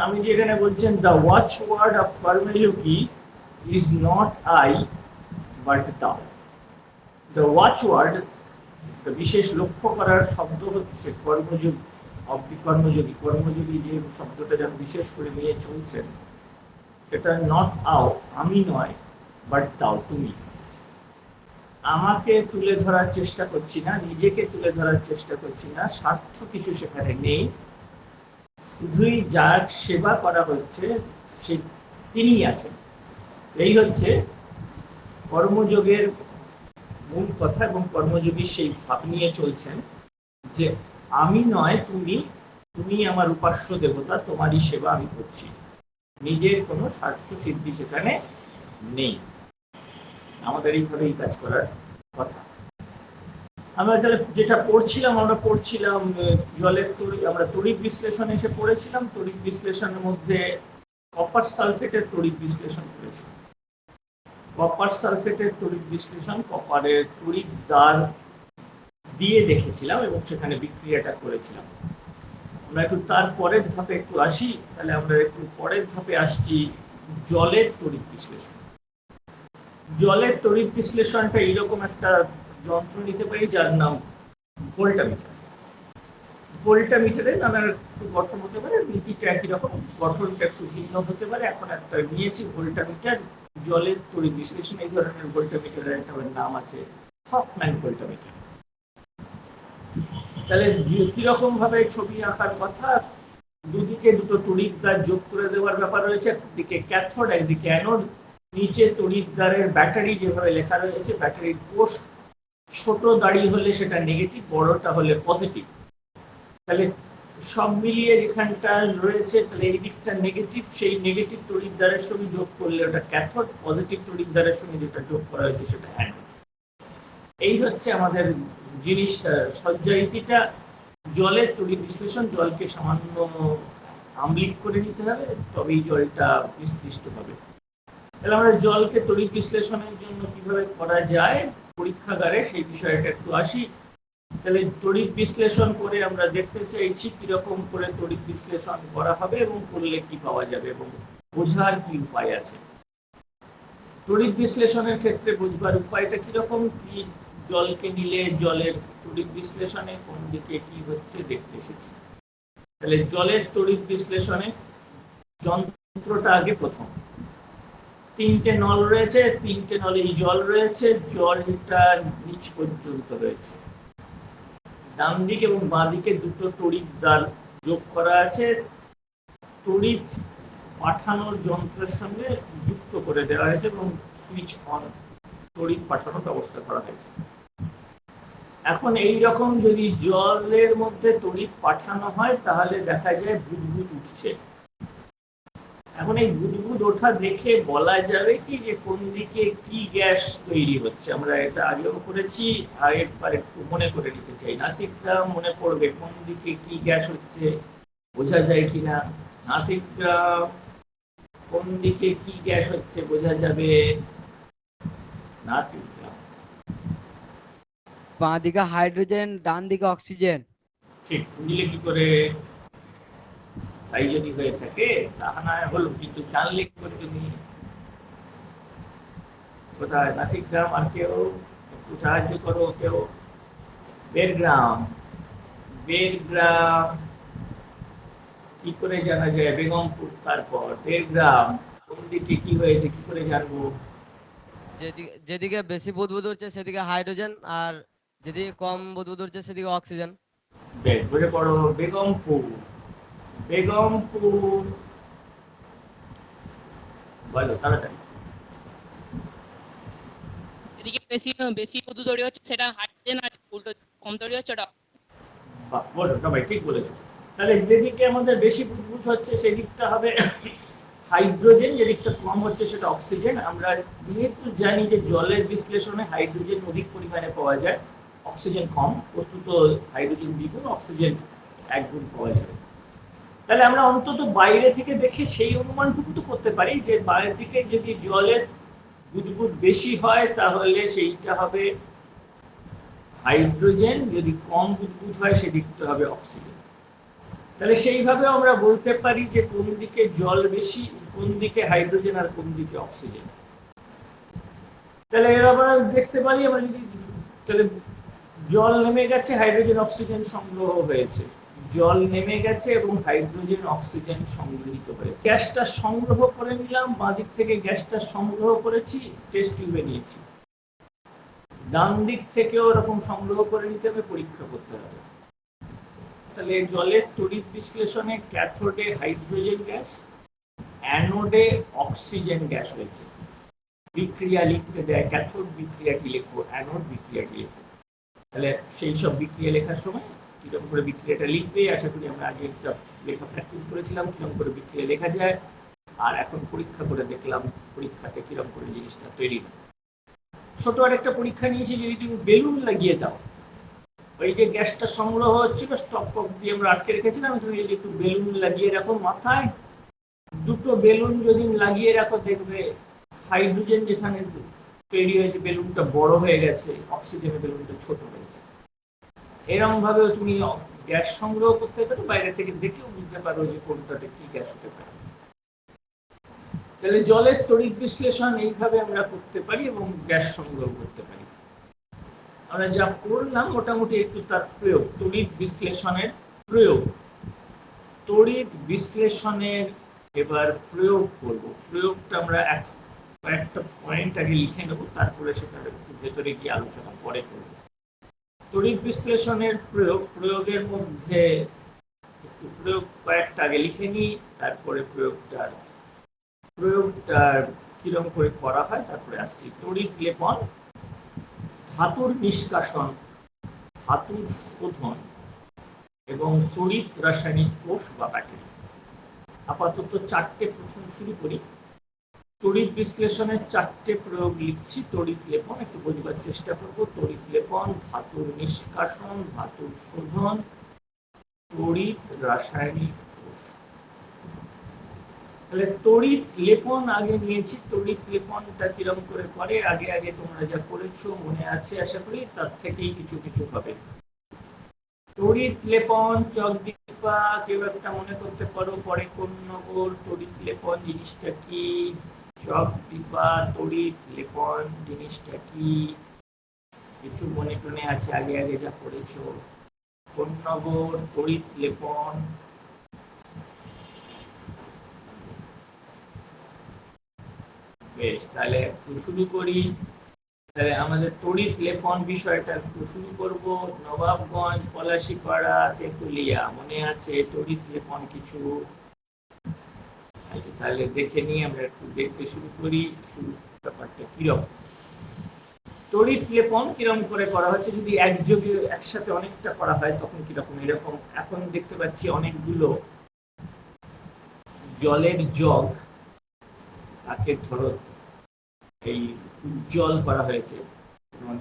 স্বামীজি এখানে বলছেন the watchword of karmayogi is not I but thou the watchword বিশেষ লক্ষ্য করার শব্দ হচ্ছে কর্মযোগ অব দি কর্মযোগী। কর্মযোগী যে শব্দটা যেন বিশেষ করে নিয়ে চলছেন সেটা নট আও আমি নয় বাট তাও তুমি। আমাকে তুলে ধরার চেষ্টা করছি না, নিজেকে তুলে ধরার চেষ্টা করছি না স্বার্থ কিছু সেখানে নেই। শুধুই যার সেবা করা হচ্ছে, সে তিনিই আছেন। এই হচ্ছে কর্মযোগের মূল কথা এবং কর্মযোগী সেই ভাব নিয়ে চলছেন যে, আমি নয়, তুমি তুমি আমার উপাস্য দেবতা, তোমারই সেবা আমি করছি। নিজের কোনো স্বার্থ সিদ্ধি সেখানে নেই। আমাদের এইভাবেই কাজ করার কথা। আমরা তাহলে যেটা পড়ছিলাম, আমরা পড়ছিলাম জলের তড়ি আমরা তড়িৎ বিশ্লেষণ এসে পড়েছিলাম। তড়িৎ বিশ্লেষণের মধ্যে কপার সালফেটের তড়িৎ বিশ্লেষণ করেছিলাম। কপার সালফেটের তড়িৎ বিশ্লেষণ কপারের তড়িৎ দ্বার দিয়ে দেখেছিলাম এবং সেখানে বিক্রিয়াটা করেছিলাম। আমরা একটু তার পরের ধাপে একটু আসি, তাহলে আমরা একটু পরের ধাপে আসছি জলের তড়িৎ বিশ্লেষণ। জলের তড়িৎ বিশ্লেষণটা এইরকম একটা যন্ত্র নিতে পারি যার নাম ভোল্টামিটার। ভোল্টামিটারে নানান একটু গঠন হতে পারে নীতিটা একই রকম গঠনটা একটু ভিন্ন হতে পারে। এখন একটা নিয়েছি ভোল্টামিটার, জলের তড়িৎ বিশ্লেষণ, এই ধরনের ভোল্টামিটারের একটা নাম আছে হফম্যান ভোল্টামিটার। তাহলে কীরকম ভাবে ছবি আঁকার কথা, দুদিকে দুটো তড়িৎদ্বার যোগ করে দেওয়ার ব্যাপার রয়েছে, একদিকে ক্যাথোড, একদিকে অ্যানোড। নিচে তড়িৎদ্বারের ব্যাটারি যেভাবে লেখা রয়েছে, ব্যাটারির কোষ ছোট দাড়ি হলে সেটা নেগেটিভ বড়টা হলে পজিটিভ তাহলে সব মিলিয়ে যেখানটা রয়েছে, তাহলে এই দিকটা নেগেটিভ সেই নেগেটিভ তড়িৎদ্বারের সঙ্গে যোগ করলে ওটা ক্যাথোড পজিটিভ তড়িৎদ্বারের সঙ্গে যেটা যোগ করা হয়েছে সেটা অ্যানোড এই হচ্ছে আমাদের জিনিসটা সজ্জাইতিটা জলের তড়িৎ বিশ্লেষণ, জলকে সামান্য আম্লিক করে নিতে হবে, তবেই জলটা বিশ্লিষ্ট হবে। তাহলে আমরা জলকে তড়িৎ বিশ্লেষণের জন্য কীভাবে করা যায়? পরীক্ষাগারে, সেই বিষয়টা একটু আসি। তাহলে তড়িৎ বিশ্লেষণ করে আমরা দেখতে চাইছি কীরকম করে তড়িৎ বিশ্লেষণ করা হবে এবং করলে কি পাওয়া যাবে এবং বোঝার কি উপায় আছে। তড়িৎ বিশ্লেষণের ক্ষেত্রে বুঝবার উপায়টা কীরকম? কি জলকে নিলে জলের তড়িৎ বিশ্লেষণে কোন দিকে কি হচ্ছে দেখতে এসেছি। তাহলে জলের তড়িৎ বিশ্লেষণে যন্ত্রটা আগে প্রথম। তিনটে নল রয়েছে, তিনটে নলেই জল রয়েছে, জলটা নিচ পর্যন্ত রয়েছে। ডান দিক এবং বাঁ দিকে দুটো তড়িৎ দ্বার যোগ করা আছে। তড়িৎ পাঠানোর যন্ত্রের সঙ্গে যুক্ত করে দেওয়া হয়েছে এবং সুইচ অন, তড়িৎ পাঠানোর ব্যবস্থা করা হয়েছে। এখন এই রকম যদি জলের মধ্যে তড়িৎ পাঠানো হয়, তাহলে দেখা যায় বুদবুদ উঠছে। এখন এই বুদবুদ ওঠা দেখে বলা যাবে কি যে কোন দিকে কি গ্যাস তৈরি হচ্ছে? আমরা এটা আগেও করেছি আর একবার একটু মনে করে নিতে চাই। নাসিকটা মনে পড়বে কোন দিকে কি গ্যাস হচ্ছে বোঝা যায় কিনা? নাসিকটা কোন দিকে কি গ্যাস হচ্ছে বোঝা যাবে নাসিকটা বাঁ দিকে হাইড্রোজেন ডান দিকে অক্সিজেন। ঠিক বুঝলে কি করে তাই যদি হয়ে থাকে তাহা না হলো কিন্তু জানলে তুমি কোথায়? নাসিক গ্রাম আর কেউ? একটু সাহায্য করো কেউ? বেরগ্রাম। বেরগ্রাম। কি করে জানা যায়? বেগমপুর তারপর। বেরগ্রাম। কোন দিকে কি হয়েছে? কি করে জানব? যেদিকে বেশি বুদবুদ হচ্ছে সেদিকে হাইড্রোজেন আর যেদিকে কম বুদবুদ উঠছে সেদিকে অক্সিজেন। বেশ বসে পড়ো। বেগমপুর। বেগমপুর। বলো তাড়াতাড়ি। এদিকে বেশি বেশি উদু তৈরি হচ্ছে সেটা হাইড্রোজেন আর উল্টো কম তৈরি হচ্ছে ওটা বসো সবাই ঠিক বলেছ। তাহলে যেদিকে আমাদের বেশি বুদবুদ হচ্ছে সেদিকটা হবে হাইড্রোজেন যেদিকটা কম হচ্ছে সেটা অক্সিজেন। আমরা যেহেতু জানি যে জলের বিশ্লেষণে হাইড্রোজেন অধিক পরিমাণে পাওয়া যায় অক্সিজেন কম। বস্তুত হাইড্রোজেন দ্বিগুণ অক্সিজেন এক গুণ পাওয়া যাবে তাহলে আমরা অন্তত বাইরে থেকে দেখে সেই অনুমানটুকু তো করতে পারি যে বাইরের দিকে যদি জলের বুদবুদ বেশি হয়, তাহলে সেইটা হবে হাইড্রোজেন। যদি কম বুদবুদ হয়, সেদিকটা হবে অক্সিজেন। তাহলে সেইভাবে আমরা বলতে পারি যে কোন দিকে জল বেশি, কোন দিকে হাইড্রোজেন আর কোন দিকে অক্সিজেন। তাহলে এর আমরা দেখতে পারি, আমরা যদি তাহলে জল নেমে গেছে, হাইড্রোজেন, অক্সিজেন সংগ্রহ হয়েছে। জল নেমে গেছে এবং হাইড্রোজেন, অক্সিজেন সংগৃহীত হয়েছে। গ্যাসটা সংগ্রহ করে নিলাম, বাঁদিক থেকে গ্যাসটা সংগ্রহ করেছি টেস্ট টিউবে নিয়েছি। ডান দিক থেকেও ওরকম সংগ্রহ করে নিতে হবে, পরীক্ষা করতে হবে। তাহলে জলের তড়িৎ বিশ্লেষণে ক্যাথোডে হাইড্রোজেন গ্যাস, অ্যানোডে অক্সিজেন গ্যাস হয়েছে। বিক্রিয়া লিখতে দেয়, ক্যাথোড বিক্রিয়াটি লেখো, অ্যানোড বিক্রিয়াটি লেখো। তাহলে সেই সব বিক্রিয়া লেখার সময় কীরকম করে বিক্রিয়াটা লিখবে, আশা করি আমরা আগে একটা লেখা প্র্যাকটিস করেছিলাম, কীরকম করে বিক্রিয়া লেখা যায়, আর এখন পরীক্ষা করে দেখলাম পরীক্ষাতে কীরকম করে জিনিসটা তৈরি হয়। ছোট আর একটা পরীক্ষা নিয়েছি, যদি তুমি বেলুন লাগিয়ে দাও, ওই যে গ্যাসটা সংগ্রহ হচ্ছিল স্টপ পক দিয়ে আমরা আটকে রেখেছিলাম, তুমি যদি একটু বেলুন লাগিয়ে রাখো মাথায়, দুটো বেলুন যদি লাগিয়ে রাখো, দেখবে হাইড্রোজেন যেখানে তৈরি হয়েছে, বেলুনটা বড় হয়ে গেছে অক্সিজেনের বেলুনটা ছোট হয়েছে এরকম ভাবে তুমি গ্যাস সংগ্রহ করতে পারো, বাইরে থেকে দেখেও বুঝতে পারো যে কোনটাতে কি গ্যাস হতে পারে। তাহলে জলের তড়িৎ বিশ্লেষণ এইভাবে আমরা করতে পারি এবং গ্যাস সংগ্রহ করতে পারি। আমরা যা করলাম মোটামুটি একটু তার প্রয়োগ, তড়িৎ বিশ্লেষণের প্রয়োগ। তড়িৎ বিশ্লেষণের এবার প্রয়োগ করব। প্রয়োগটা আমরা এক কয়েকটা পয়েন্ট আগে লিখে নেব, তারপরে সেটা একটু ভেতরে গিয়ে আলোচনা পরে করব। তড়িৎ বিশ্লেষণের প্রয়োগ, প্রয়োগের মধ্যে প্রয়োগ কয়েকটা আগে লিখে নিই, তারপরে প্রয়োগটার প্রয়োগটা কিরম করে করা হয়, তারপরে আসছি। তড়িৎ লেপন, ধাতুর নিষ্কাশন, ধাতুর শোধন এবং তড়িৎ রাসায়নিক কোষ বা ব্যাটারি। আপাতত চারটে প্রথম শুরু করি। তড়িৎ বিশ্লেষণের চারটে প্রয়োগ লিখছি, তড়িৎ লেপন, একটু বোঝবার চেষ্টা করব। তড়িৎ লেপন, ধাতুর নিষ্কাশন, ধাতুর শোধন, তড়িৎ রাসায়নিক তাহলে তড়িৎ লেপন আগে নিয়েছি, তড়িৎ লেপনটা কিরম করে করে, আগে আগে তোমরা যা করেছ, মনে আছে আশা করি, তার থেকেই কিছু কিছু হবে। তড়িৎ লেপন, চক কেউ একটা মনে করতে পারো, পরে কোন নগর তড়িৎ লেপন জিনিসটা কি? চক দীপা তড়িৎ, লেপন জিনিসটা কি? কিছু মনে টনে আছে, আগে আগে যা করেছ। কোন নগর তড়িৎ, লেপন। বেশ, তাহলে একটু শুরু করি। তাহলে আমাদের তড়িৎ, লেপন বিষয়টা একটু শুরু করব। নবাবগঞ্জ পলাশিপাড়া তেঁতুলিয়া মনে আছে তড়িৎ, লেপন কিছু? আচ্ছা, তাহলে দেখে নিই আমরা একটু দেখতে শুরু করি শুরু ব্যাপারটা কীরকম। তড়িৎ লেপন কীরকম করে করা হচ্ছে যদি একযোগে একসাথে অনেকটা করা হয় তখন কীরকম? এরকম এখন দেখতে পাচ্ছি অনেকগুলো জলের জগ তাকে ধরো এই উজ্জ্বল করা হয়েছে। যেমন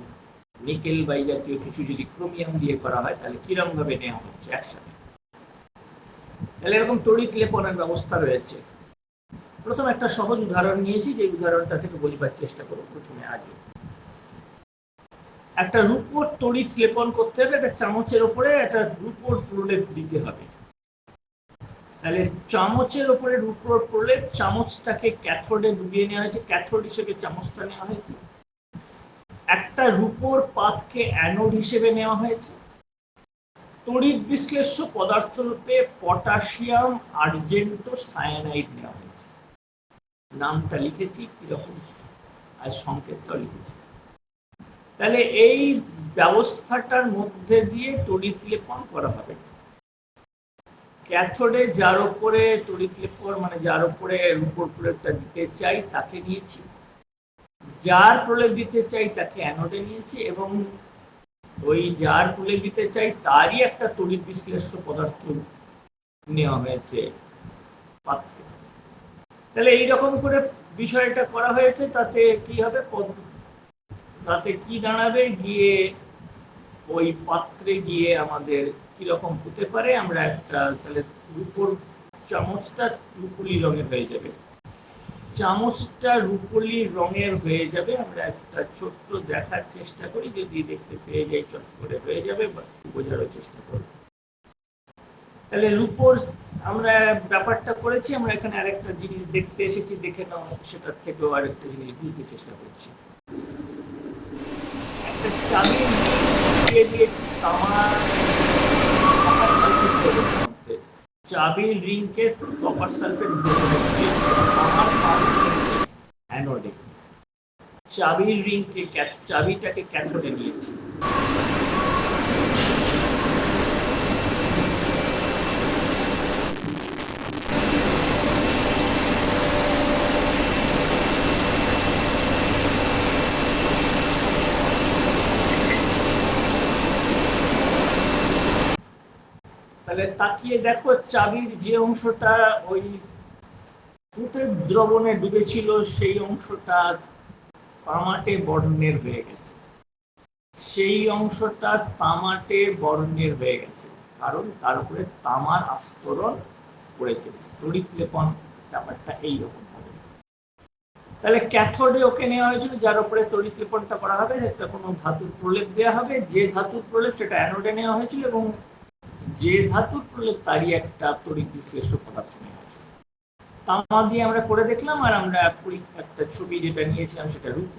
নিকেল বা এই জাতীয় কিছু যদি ক্রোমিয়াম দিয়ে করা হয় তাহলে কিরম ভাবে নেওয়া হচ্ছে একসাথে? তাহলে এরকম তড়িৎ লেপনের ব্যবস্থা রয়েছে। প্রথম একটা সহজ উদাহরণ নিয়েছি যে উদাহরণটা থেকে বোঝবার চেষ্টা করব প্রথমে আগে। একটা রূপোর তড়িৎ লেপন করতে হবে, একটা চামচের ওপরে একটা রূপোর প্রলেপ দিতে হবে। তাহলে চামচের ওপরে রূপোর প্রলেপ চামচটাকে ক্যাথোডে ডুবিয়ে নেওয়া হয়েছে, ক্যাথোড হিসেবে চামচটা নেওয়া হয়েছে। একটা রূপোর পাতকে অ্যানোড হিসেবে নেওয়া হয়েছে। তড়িৎ বিশ্লেষ্য পদার্থ রূপে পটাশিয়াম, আর্জেন্টো, সায়ানাইড নেওয়া হয়েছে। নামটা লিখেছি কীরকম? আর সংকেতটাও লিখেছি। তাহলে এই ব্যবস্থাটার মধ্যে দিয়ে তড়িৎ লেপন করা হবে। ক্যাথোডে যার উপরে তড়িৎ লেপন মানে যার উপরে রূপোর প্রলেপটা দিতে চাই তাকে নিয়েছি। যার প্রলেপ দিতে চাই তাকে অ্যানোডে নিয়েছি এবং ওই যার প্রলেপ দিতে চাই তারই একটা তড়িৎ বিশ্লেষ্য পদার্থ নেওয়া হয়েছে পাত্রে। তাহলে এইরকম করে বিষয়টা করা হয়েছে, তাতে কি হবে? তাতে কি দাঁড়াবে? গিয়ে ওই পাত্রে গিয়ে আমাদের কীরকম হতে পারে? আমরা একটা তাহলে রূপোর চামচটা রুপুলি রঙের হয়ে যাবে। চামচটা রুপুলি রঙের হয়ে যাবে। আমরা একটা ছোট্ট দেখার চেষ্টা করি। যদি দেখতে পেয়ে যাই, চট করে হয়ে যাবে বা বোঝারও চেষ্টা করব। তাহলে রূপোর আমরা ব্যাপারটা করেছি, আমরা এখানে আরেকটা জিনিস দেখতে এসেছি, দেখে নাও, সেটার থেকেও আরেকটা জিনিস বুঝতে চেষ্টা করছি। চাবি দিয়ে রিংকে কপার রিংকে চাবিটাকে ক্যাথোডে নিয়েছি তাহলে তাকিয়ে দেখো চাবির যে অংশটা ওই দুধের দ্রবণে ডুবেছিল, সেই অংশটা তামাটে বর্ণের হয়ে গেছে। সেই অংশটা তামাটে বর্ণের হয়ে গেছে, কারণ তার উপরে তামার আস্তরণ পড়েছে। তড়িৎ লেপন ব্যাপারটা এইরকম হবে। তাহলে ক্যাথোডে ওকে নেওয়া হয়েছিল, যার উপরে তড়িৎ লেপনটা করা হবে, একটা কোনো ধাতুর প্রলেপ দেওয়া হবে। যে ধাতুর প্রলেপ, সেটা অ্যানোডে নেওয়া হয়েছিল এবং যে ধাতুর প্রলেপ তারই একটা তড়িৎ বিশ্লেষক পদার্থ হয়েছিল তামা দিয়ে আমরা করে দেখলাম আর আমরা একটা ছবি যেটা নিয়েছিলাম সেটা রূপ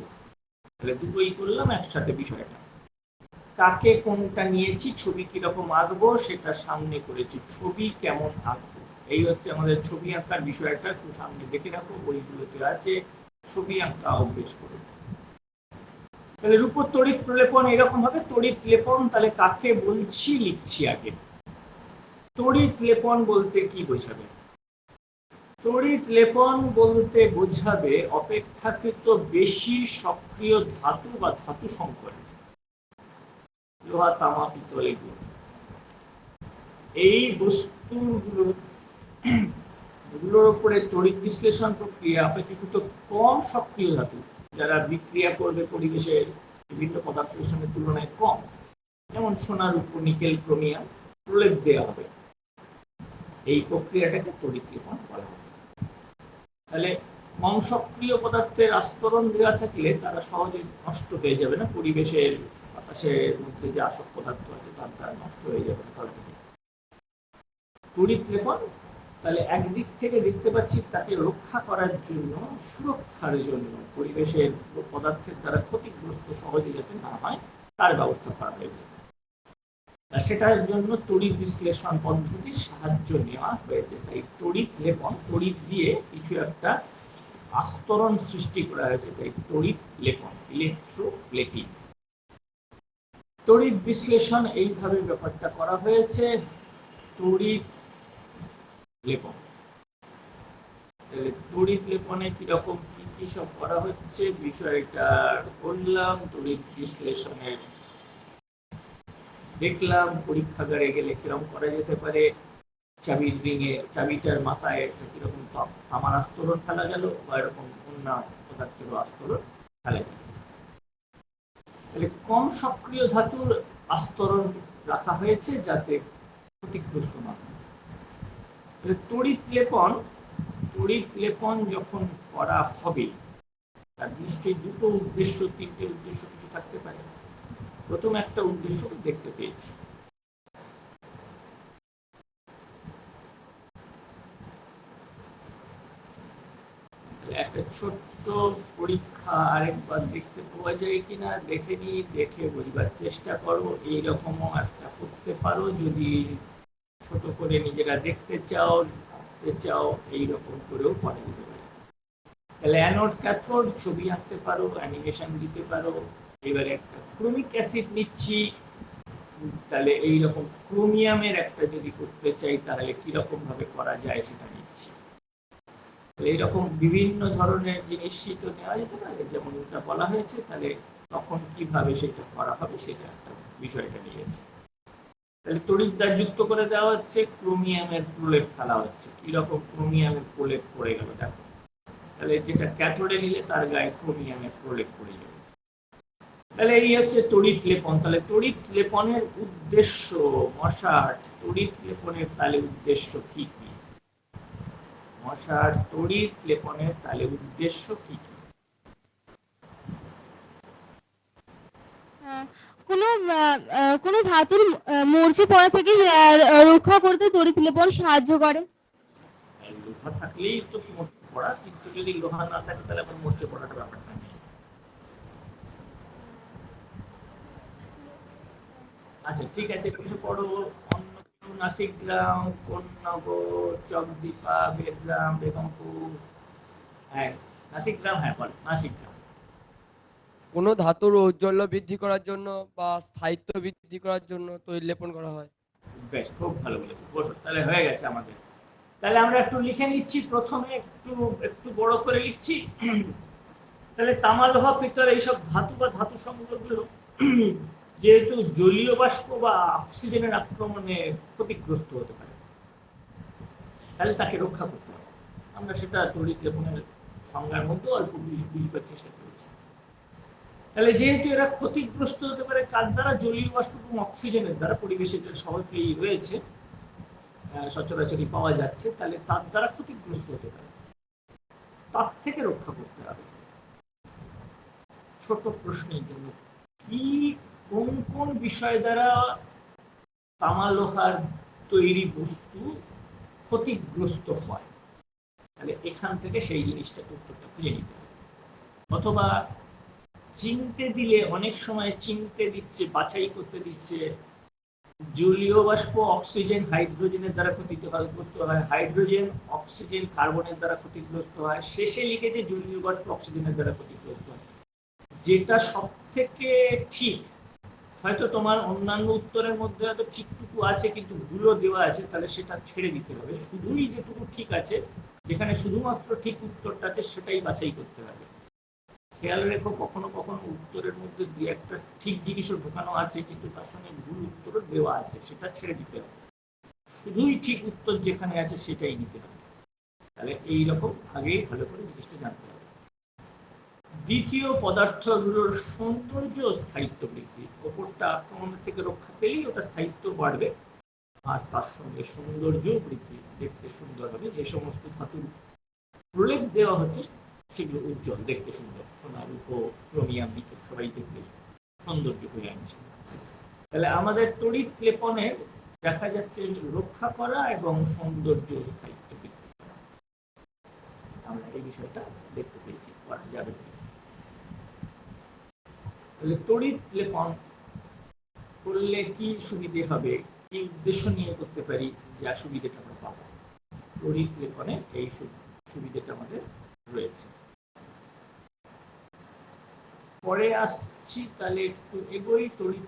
তাহলে দুটোই করলাম, একসাথে বিষয়টা। কাকে কোনটা নিয়েছি, ছবি কীরকম আঁকবো, সেটা সামনে করেছি। ছবি কেমন আঁকবো? এই হচ্ছে আমাদের ছবি আঁকার বিষয়টা, একটু সামনে দেখে রাখো, বইগুলোতে আছে, ছবি আঁকা অভ্যেস করো। তাহলে রূপর তড়িৎ প্রলেপন এরকম হবে, তড়িৎ লেপন, তাহলে কাকে বলছি, লিখছি আগে। তড়িৎ লেপন বলতে কি বোঝাবে? তড়িৎ লেপন বলতে বোঝাবে অপেক্ষাকৃত বেশি সক্রিয় ধাতু বা ধাতু সংকট লোহা, তামা, পিতল এগুলো। এই বস্তুগুলো গুলোর উপরে তড়িৎ বিশ্লেষণ প্রক্রিয়া অপেক্ষাকৃত কম সক্রিয় ধাতু, যারা বিক্রিয়া করবে পরিবেশের বিভিন্ন পদার্থের সঙ্গে তুলনায় কম। যেমন সোনার উপর নিকেল ক্রোমিয়াম প্রলেপ দেওয়া হবে। এই প্রক্রিয়াটাকে লেপন বলা হবে তাহলে কম সক্রিয় পদার্থের আস্তরণ দেওয়া থাকলে তারা সহজে নষ্ট হয়ে যাবে না, পরিবেশের বাতাসের মধ্যে যে আসক পদার্থ আছে তার দ্বারা নষ্ট হয়ে যাবে না থেকে তাহলে একদিক থেকে দেখতে পাচ্ছি তাকে রক্ষা করার জন্য, সুরক্ষার জন্য পরিবেশের পদার্থের দ্বারা ক্ষতিগ্রস্ত সহজে যাতে না হয়, তার ব্যবস্থা করা হয়েছে। সেটার জন্য তড়িৎ বিশ্লেষণ পদ্ধতির সাহায্য নেওয়া হয়েছে। তাই তড়িৎ লেপন, তড়িৎ দিয়ে কিছু একটা আস্তরণ সৃষ্টি করা হয়েছে। তাই তড়িৎ লেপন ইলেকট্রোপ্লেটিং তড়িৎ বিশ্লেষণ এইভাবে ব্যাপারটা করা হয়েছে। তড়িৎ লেপন। তড়িৎ লেপনে কীরকম কি কি সব করা হচ্ছে, বিষয়টা বললাম। তড়িৎ বিশ্লেষণের দেখলাম পরীক্ষাগারে গেলে কীরকম করা যেতে পারে। চাবির রিংয়ে চাবিটার মাথায় একটা কীরকম তামার আস্তরণ ফেলা গেল বা এরকম অন্য পদার্থের আস্তরণ ফেলা গেল। তাহলে কম সক্রিয় ধাতুর আস্তরণ রাখা হয়েছে যাতে ক্ষতিগ্রস্ত না হয়। তড়িৎ লেপন তড়িৎ লেপন যখন করা হবে, তার নিশ্চয়ই দুটো উদ্দেশ্য, তিনটে উদ্দেশ্য কিছু থাকতে পারে। প্রথম একটা উদ্দেশ্য দেখতে পেয়েছি। একটা ছোট্ট পরীক্ষা আরেকবার দেখতে পাওয়া যায় কিনা, দেখে নি, দেখে বুঝবার চেষ্টা করো, এইরকমও একটা করতে পারো। যদি ছোট করে নিজেরা দেখতে চাও আঁকতে চাও, এইরকম করেও করা যেতে পারে। তাহলে অ্যানোড ক্যাথোড, ছবি আঁকতে পারো, অ্যানিমেশন দিতে পারো এবারে একটা ক্রোমিক অ্যাসিড নিচ্ছি, তাহলে এইরকম ক্রোমিয়ামের একটা যদি করতে চাই, তাহলে কীরকম ভাবে করা যায় সেটা নিচ্ছি। তো এইরকম বিভিন্ন ধরনের জিনিস তো নেওয়া যেতে পারে, যেমন এটা বলা হয়েছে, তাহলে তখন কীভাবে সেটা করা হবে সেটা একটা বিষয়টা নিয়েছে। তাহলে তড়িৎদ্বার যুক্ত করে দেওয়া হচ্ছে ক্রোমিয়ামের প্রলেপ ফেলা হচ্ছে। কীরকম ক্রোমিয়ামের প্রলেপ পড়ে গেল, দেখো। তাহলে যেটা ক্যাথোডে নিলে তার গায়ে ক্রোমিয়ামের প্রলেপ পড়ে যাবে তাহলে এই হচ্ছে তড়িৎ লেপন। তাহলে তড়িৎ লেপনের উদ্দেশ্য মশাট তড়িৎ লেপনের তাহলে উদ্দেশ্য কি কি? মশার তড়িৎ লেপনের তাহলে উদ্দেশ্য কি কি? কোনো কোনো ধাতুর মরচে পড়া থেকে রক্ষা করতে তড়িৎ লেপন সাহায্য করে। আর লোহা থাকলেই তো মরচে পড়া কিন্তু যদি লোহা না থাকে তাহলে আমার মরচে পড়াটা ব্যাপারটা নেই আচ্ছা ঠিক আছে কিছু পড়ো। অন্য কেউ নাসিক গ্রাম কন্যাগর চকদীপা বেদগ্রাম বেগমপুর। হ্যাঁ নাসিক গ্রাম হ্যাঁ বল নাসিক গ্রাম কোনো ধাতুর ঔজ্জ্বল্য বৃদ্ধি করার জন্য বা স্থায়িত্ব বৃদ্ধি করার জন্য তৈল লেপন করা হয়? বেশ খুব ভালো বলেছ। বসো তাহলে হয়ে গেছে আমাদের। তাহলে আমরা একটু লিখে নিচ্ছি প্রথমে একটু একটু বড় করে লিখছি। তাহলে তামা লোহা পিতর এইসব ধাতু বা ধাতু সংযোগগুলো যেহেতু জলীয় বাষ্প বা অক্সিজেনের আক্রমণে ক্ষতিগ্রস্ত হতে পারে, তাহলে তাকে রক্ষা করতে হবে। আমরা সেটা তড়িৎ লেপনের সংজ্ঞার মধ্যে অল্প বুঝবার চেষ্টা করেছি। তাহলে যেহেতু এরা ক্ষতিগ্রস্ত হতে পারে, কার দ্বারা? জলীয় বাষ্প এবং অক্সিজেনের দ্বারা। পরিবেশে সহজেই রয়েছে সচরাচরই পাওয়া যাচ্ছে। তাহলে তার দ্বারা ক্ষতিগ্রস্ত হতে পারে। তার থেকে রক্ষা করতে হবে। ছোট প্রশ্নের জন্য কি কোন কোন বিষয় দ্বারা তামা লোহার তৈরি বস্তু ক্ষতিগ্রস্ত হয়? তাহলে এখান থেকে সেই জিনিসটাকে উত্তরটা খুঁজে নিতে হবে। অথবা চিনতে দিলে, অনেক সময় চিনতে দিচ্ছে, বাছাই করতে দিচ্ছে, জলীয় বাষ্প অক্সিজেন হাইড্রোজেনের দ্বারা ক্ষতিগ্রস্ত হয়, হাইড্রোজেন অক্সিজেন কার্বনের দ্বারা ক্ষতিগ্রস্ত হয়, শেষে লিখেছে জলীয় বাষ্প অক্সিজেনের দ্বারা ক্ষতিগ্রস্ত হয়। যেটা সব থেকে ঠিক হয়তো তোমার অন্যান্য উত্তরের মধ্যে হয়তো ঠিকটুকু আছে, কিন্তু ভুলও দেওয়া আছে, তাহলে সেটা ছেড়ে দিতে হবে। শুধুই যেটুকু ঠিক আছে, যেখানে শুধুমাত্র ঠিক উত্তরটা আছে, সেটাই বাছাই করতে হবে। খেয়াল রেখো, কখনো কখনো উত্তরের মধ্যে দু একটা ঠিক জিনিসও ঢোকানো আছে, কিন্তু তার সঙ্গে ভুল উত্তরও দেওয়া আছে, সেটা ছেড়ে দিতে হবে। শুধুই ঠিক উত্তর যেখানে আছে, সেটাই নিতে হবে। তাহলে এই রকম আগেই ভালো করে জিনিসটা জানতে হবে। দ্বিতীয় পদার্থগুলোর সৌন্দর্য স্থায়িত্ব বৃদ্ধি। ওপরটা আক্রমণের থেকে রক্ষা পেলেই ওটা স্থায়িত্ব বাড়বে আর তার সঙ্গে সৌন্দর্য বৃদ্ধি। দেখতে সুন্দর হবে। যে সমস্ত ধাতুর প্রলেপ দেওয়া হচ্ছে, সেগুলো উজ্জ্বল। দেখতে সুন্দর। সোনা রূপো ক্রোমিয়াম নিকেল সবাই দেখতে সৌন্দর্য হয়ে আনছে তাহলে আমাদের তড়িৎ লেপনের দেখা যাচ্ছে রক্ষা করা এবং সৌন্দর্য স্থায়িত্ব বৃদ্ধি আমরা এই বিষয়টা দেখতে পেয়েছি। করা যাবে তাহলে তড়িৎ লেপন করলে কি সুবিধে হবে? কি উদ্দেশ্য নিয়ে করতে পারি? যা আমরা পাবো। তড়িৎ লেপনে এই আমাদের রয়েছে। পরে আসছি তাহলে একটু এগোই। তড়িৎ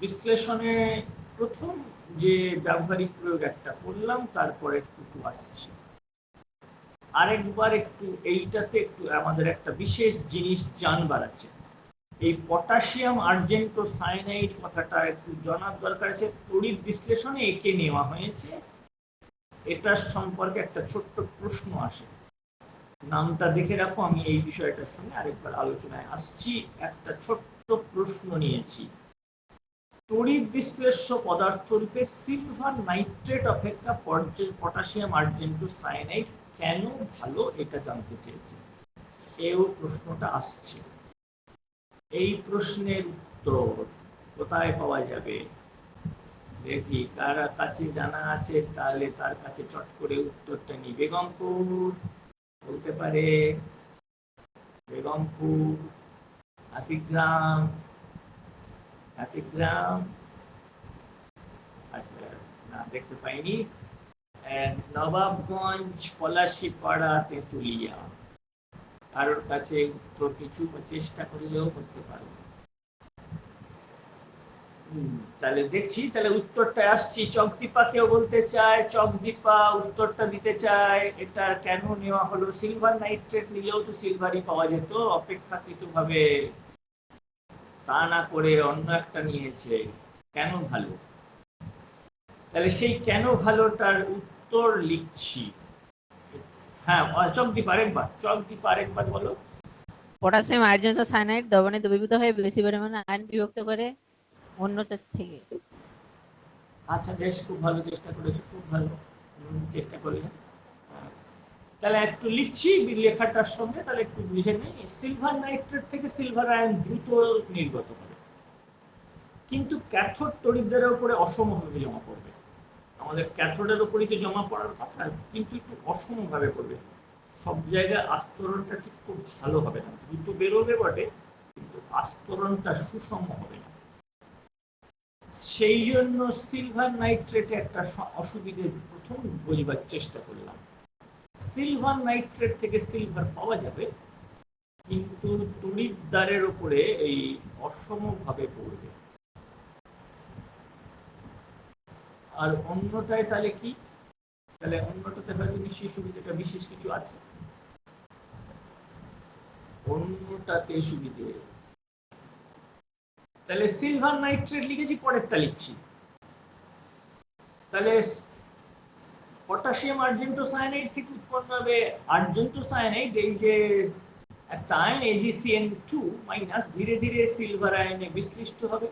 বিশ্লেষণে প্রথম যে ব্যবহারিক প্রয়োগ একটা করলাম, তারপরে একটু আসছি। আরেকবার একটু এইটাতে একটু আমাদের একটা বিশেষ জিনিস জানবার আছে। এই পটাশিয়াম আর্জেন্টো সায়ানাইড কথাটা একটু জানার দরকার আছে। তড়িৎ বিশ্লেষণে একে নেওয়া হয়েছে। এটার সম্পর্কে একটা ছোট্ট প্রশ্ন আসে। নামটা দেখে রাখো, আমি এই বিষয়টার সঙ্গে আরেকবার আলোচনায় আসছি। একটা ছোট্ট প্রশ্ন নিয়েছি। তড়িৎ বিশ্লেষ্য পদার্থ রূপে সিলভার নাইট্রেট অপেক্ষা পটাশিয়াম আর্জেন্টো সায়ানাইড কেন ভালো, এটা জানতে চেয়েছে। এও প্রশ্নটা আসছে। এই প্রশ্নের উত্তর কোথায় পাওয়া যাবে? দেখি, কার কাছে জানা আছে তাহলে তার কাছে চট করে উত্তরটা নি। বেগমপুর, বলতে পারে বেগমপুর, আশিগ্রাম আশিগ্রাম। আচ্ছা না, দেখতে পাইনি। নবাবগঞ্জ, পলাশিপাড়া, তেঁতুলিয়া। কারোর কাছে উত্তর কিছু চেষ্টা করলেও করতে পারো তাহলে দেখছি, তাহলে উত্তরটা আসছি। চকদীপা কেউ বলতে চায়, চকদীপা উত্তরটা দিতে চায়, এটা কেন নেওয়া হলো? সিলভার নাইট্রেট নিলেও তো সিলভারই পাওয়া যেত অপেক্ষাকৃত ভাবে তা না করে অন্য একটা নিয়েছে, কেন ভালো? তাহলে সেই কেন ভালোটার উত্তর লিখছি। হ্যাঁ আরেকবার আরেকবার বলো। পটাশিয়াম আয়োডিন ও সায়ানাইড দ্রবণে দ্রবীভূত হয়ে বেশি পরিমাণে আয়ন বিভক্ত করে অন্যটার থেকে। আচ্ছা বেশ খুব ভালো চেষ্টা করেছ খুব ভালো। চেষ্টা করলে। তাহলে একটু লিখছি লেখাটার সঙ্গে তাহলে একটু বুঝে নেই। সিলভার নাইট্রেট থেকে সিলভার আয়ন দ্রুত নির্গত করে। কিন্তু ক্যাথোড তড়িৎদ্বারের উপরে অসমভাবে জমা পড়বে। আমাদের ক্যাথোডের উপরই তো জমা পড়ার কথা, কিন্তু একটু অসমভাবে পড়বে সব জায়গায় আস্তরণটা ঠিক খুব ভালো হবে না। দ্রুত বেরোবে বটে, কিন্তু আস্তরণটা সুষম হবে না। সেই জন্য সিলভার নাইট্রেটে একটা অসুবিধে প্রথম বোঝবার চেষ্টা করলাম। সিলভার নাইট্রেট থেকে সিলভার পাওয়া যাবে, কিন্তু তড়িৎদ্বারের উপরে এই অসমভাবে পড়বে। আর অন্যটায় তাহলে কি? তাহলে অন্যটাতে হয়তো নিশ্চয়ই সুবিধাটা, বিশেষ কিছু আছে। অন্যটাতে সুবিধে। তাহলে সিলভার নাইট্রেট লিখেছি, পরেরটা লিখছি। তাহলে পটাশিয়াম আর্জেন্টোসায়ানাইড থেকে উৎপন্ন হবে আর্জেন্টোসায়ানাইড এই যে একটা আয়ন এজিসিএন টু মাইনাস ধীরে ধীরে সিলভার আয়নে বিশ্লিষ্ট হবে।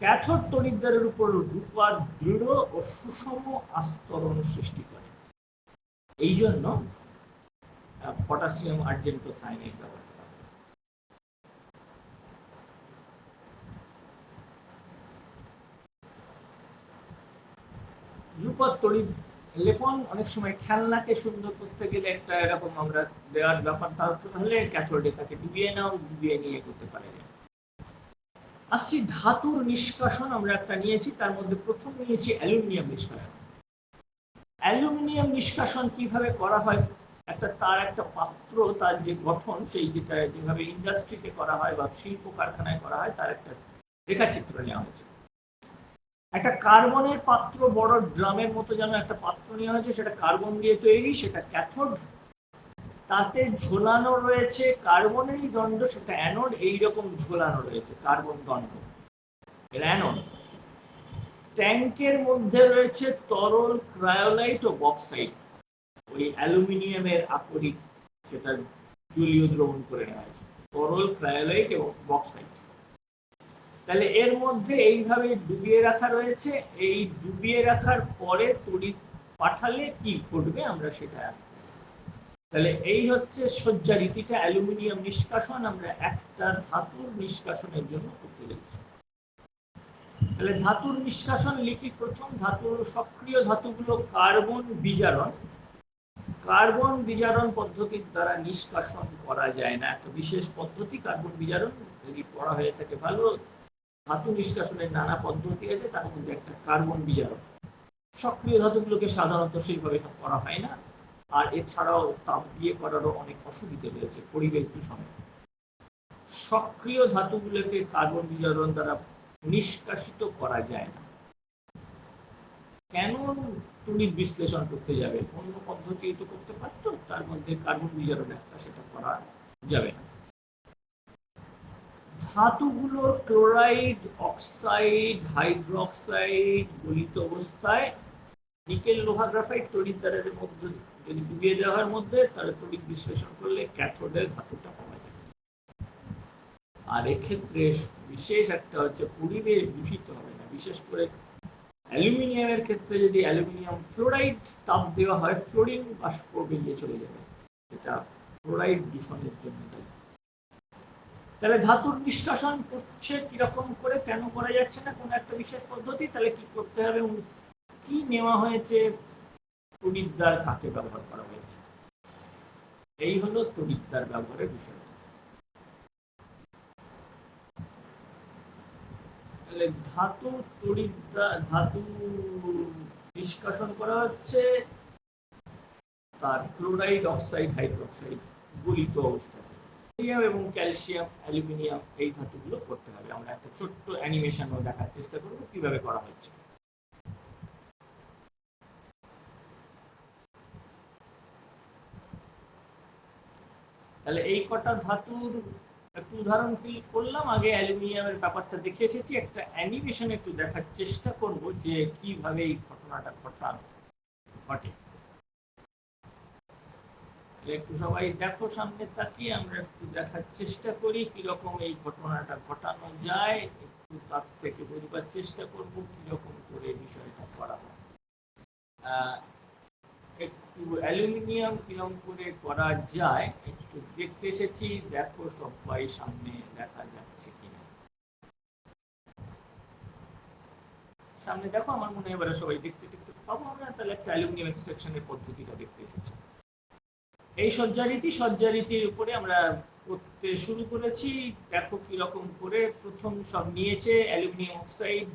ক্যাথোড তড়িৎদ্বারের উপর রূপার দৃঢ় ও সুষম আস্তরণ সৃষ্টি করে। এই জন্য পটাশিয়াম আর্জেন্টোসায়ানাইড ব্যবহার করা রূপার তড়িৎ লেপন অনেক সময় খেলনাকে সুন্দর করতে গেলে একটা এরকম আমরা দেওয়ার ব্যাপার তাহলে ক্যাথোডে তাকে ডুবিয়ে নাও, ডুবিয়ে নিয়ে করতে পারে। আসছি ধাতুর নিষ্কাশন আমরা একটা নিয়েছি, তার মধ্যে প্রথম নিয়েছি অ্যালুমিনিয়াম নিষ্কাশন। অ্যালুমিনিয়াম নিষ্কাশন কীভাবে করা হয়? একটা তার, একটা পাত্র, তার যে গঠন, সেই যেটা যেভাবে ইন্ডাস্ট্রিতে করা হয় বা শিল্প কারখানায় করা হয়, তার একটা রেখাচিত্র নেওয়া হয়েছে। একটা কার্বনের পাত্র বড় ড্রামের মতো যেন একটা পাত্র নেওয়া হয়েছে, সেটা কার্বন দিয়ে তৈরি, সেটা ক্যাথোড তাতে ঝোলানো রয়েছে কার্বনেরই দণ্ড, সেটা অ্যানোড এইরকম ঝোলানো রয়েছে কার্বন দণ্ড। অ্যানোড ট্যাঙ্কের মধ্যে রয়েছে তরল ক্রায়োলাইট ও বক্সাইট। ওই অ্যালুমিনিয়ামের আকরিক, সেটা জলীয় দ্রবণ করে নেওয়া হয়েছে। তরল ক্রায়োলাইট এবং বক্সাইট। তাহলে এর মধ্যে এইভাবে ডুবিয়ে রাখা রয়েছে। এই ডুবিয়ে রাখার পরে তড়িৎ পাঠালে কি ঘটবে আমরা সেটা তাহলে এই হচ্ছে সজ্জা রীতিটা, অ্যালুমিনিয়াম নিষ্কাশন, আমরা একটা ধাতুর নিষ্কাশনের জন্য করতে যাচ্ছি। তাহলে ধাতুর নিষ্কাশন লিখি প্রথম ধাতুর সক্রিয় ধাতুগুলো কার্বন বিজারণ। কার্বন বিজারণ পদ্ধতির দ্বারা নিষ্কাশন করা যায় না। একটা বিশেষ পদ্ধতি, কার্বন বিজারণ, যদি পড়া হয়ে থাকে ভালো, ধাতু নিষ্কাশনের নানা পদ্ধতি আছে, তার মধ্যে একটা কার্বন বিজারণ। সক্রিয় ধাতুগুলোকে সাধারণত সেইভাবে করা হয় না। আর এছাড়াও তাপ দিয়ে করারও অনেক অসুবিধে রয়েছে পরিবেশ দূষণে। সক্রিয় ধাতুগুলোকে কার্বন বিজারণ দ্বারা নিষ্কাশিত করা যায় না। কেন তড়িৎ বিশ্লেষণ করতে যাবে? অন্য পদ্ধতি তো করতে পারতো, তার মধ্যে কার্বন বিজারণ একটা সেটা করা যাবে না। ধাতুগুলো ক্লোরাইড, অক্সাইড, হাইড্রোক্সাইড, গলিত অবস্থায়, নিকেল লোহা গ্রাফাইট তড়িৎ দ্বারের মধ্যে যদি ডুবিয়ে দেওয়ার মধ্যে, তাহলে তড়িৎ বিশ্লেষণ করলে ক্যাথোডের ধাতুটা পাওয়া যায়। আর এক্ষেত্রে বিশেষ একটা হচ্ছে পরিবেশ দূষিত হবে না। বিশেষ করে অ্যালুমিনিয়ামের ক্ষেত্রে যদি অ্যালুমিনিয়াম ফ্লোরাইড তাপ দেওয়া হয়, ফ্লোরিন বাষ্প বেরিয়ে চলে যাবে। এটা ফ্লোরাইড দূষণের জন্য তাহলে ধাতুর নিষ্কাশন করছে কীরকম করে, কেন করা যাচ্ছে না, কোনো একটা বিশেষ পদ্ধতি, তাহলে কি করতে হবে কি নেওয়া হয়েছে তড়িৎদ্বার কাকে ব্যবহার করা হয়েছে? এই হলো তড়িৎদ্বার ব্যবহারের বিষয়। ধাতু তড়িৎদ্বার ধাতু নিষ্কাশন করা হচ্ছে, তার ক্লোরাইড অক্সাইড, হাইড্রোক্সাইড গলিত অবস্থাতে। এবং ক্যালসিয়াম, অ্যালুমিনিয়াম এই ধাতুগুলো করতে হবে। আমরা একটা ছোট্ট অ্যানিমেশনও দেখার চেষ্টা করব কীভাবে করা হচ্ছে। তাহলে এই কটা ধাতুর একটু উদাহরণ কি করলাম। আগে অ্যালুমিনিয়ামের ব্যাপারটা দেখে এসেছি। একটা অ্যানিমেশন একটু দেখার চেষ্টা করব যে কীভাবে এই ঘটনাটা ঘটা, ঘটে। একটু সবাই দেখো, সামনে তাকিয়ে আমরা একটু দেখার চেষ্টা করি কীরকম এই ঘটনাটা ঘটানো যায়। একটু তার থেকে বুঝবার চেষ্টা করব কীরকম করে বিষয়টা করা হয়। একটু অ্যালুমিনিয়াম কীরকম করে করা যায়, একটু দেখতে এসেছি, দেখো সবাই সামনে দেখা যাচ্ছে কিনা। সামনে দেখো, আমার মনে হয় সবাই দেখতে দেখতে পাবো, আমরা তাহলে একটা অ্যালুমিনিয়াম এক্সট্রাকশনের পদ্ধতিটা দেখতে এসেছি। এই সজ্জারীতি, সজ্জারীতির উপরে আমরা করতে শুরু করেছি, দেখো কীরকম করে প্রথম সব নিয়েছে, অ্যালুমিনিয়াম অক্সাইড,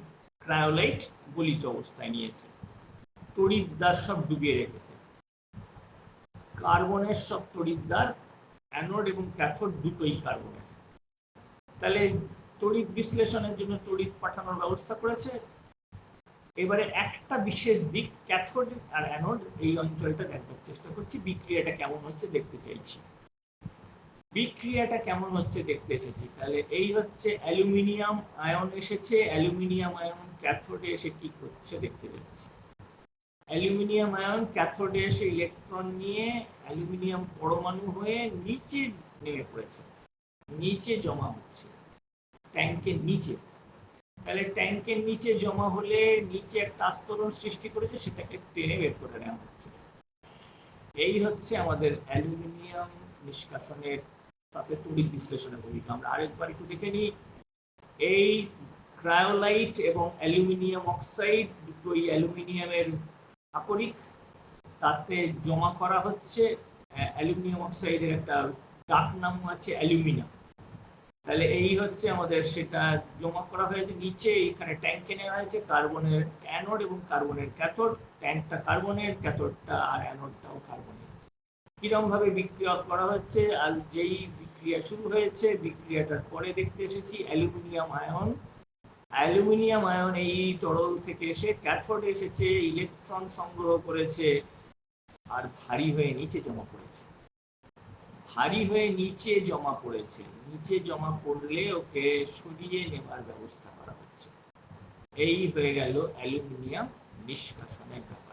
ক্রায়োলাইট, গলিত অবস্থায় নিয়েছে। তড়িৎদ্বার সব ডুবিয়ে রেখেছে। কার্বনের সব তড়িৎদ্বার অ্যানোড এবং ক্যাথোড দুটোই কার্বনের। তাহলে তড়িৎ বিশ্লেষণের জন্য তড়িৎ পাঠানোর ব্যবস্থা করেছে। এবারে একটা বিশেষ দিক, ক্যাথোড আর অ্যানোড এই অঞ্চলটা দেখবার চেষ্টা করছি, বিক্রিয়াটা কেমন হচ্ছে দেখতে চাইছি। বিক্রিয়াটা কেমন হচ্ছে দেখতে এসেছি। তাহলে এই হচ্ছে অ্যালুমিনিয়াম আয়ন এসেছে, অ্যালুমিনিয়াম আয়ন ক্যাথোডে এসে কি করছে দেখতে যাচ্ছি অ্যালুমিনিয়াম আয়ন ক্যাথোডে এসে ইলেকট্রন নিয়ে অ্যালুমিনিয়াম পরমাণু হয়ে নিচে নেমে পড়েছে। নিচে জমা হচ্ছে। ট্যাঙ্কের নিচে। তাহলে ট্যাঙ্কের নিচে জমা হলে নিচে একটা আস্তরণ সৃষ্টি করেছে, সেটাকে টেনে বের করে নেওয়া হচ্ছে। এই হচ্ছে আমাদের অ্যালুমিনিয়াম নিষ্কাশনের তাতে তড়িৎ বিশ্লেষণের ভূমিকা। আমরা আরেকবার একটু দেখে নিই। এই ক্রায়োলাইট এবং অ্যালুমিনিয়াম অক্সাইড দুটোই অ্যালুমিনিয়ামের আকরিক তাতে জমা করা হচ্ছে অ্যালুমিনিয়াম অক্সাইডের একটা ডাক নাম আছে, অ্যালুমিনিয়াম। তাহলে এই হচ্ছে আমাদের সেটা জমা করা হয়েছে, নিচে এখানে ট্যাঙ্কে নেওয়া হয়েছে কার্বনের অ্যানোড এবং কার্বনের ক্যাথোড ট্যাঙ্কটা কার্বনের ক্যাথোডটা আর অ্যানোডটাও কার্বনের কিরম ভাবে বিক্রিয়া করা হচ্ছে, আর যেই বিক্রিয়া শুরু হয়েছে, বিক্রিয়াটার পরে দেখতে এসেছি, অ্যালুমিনিয়াম আয়ন অ্যালুমিনিয়াম আয়ন এই তরল থেকে এসে ক্যাথোডে এসেছে, ইলেকট্রন সংগ্রহ করেছে, আর ভারী হয়ে নিচে জমা পড়েছে। ভারী হয়ে নিচে জমা পড়েছে। নিচে জমা পড়লে ওকে সরিয়ে নেবার ব্যবস্থা করা হচ্ছে। এই হয়ে গেল অ্যালুমিনিয়াম নিষ্কাশনের ব্যাপার।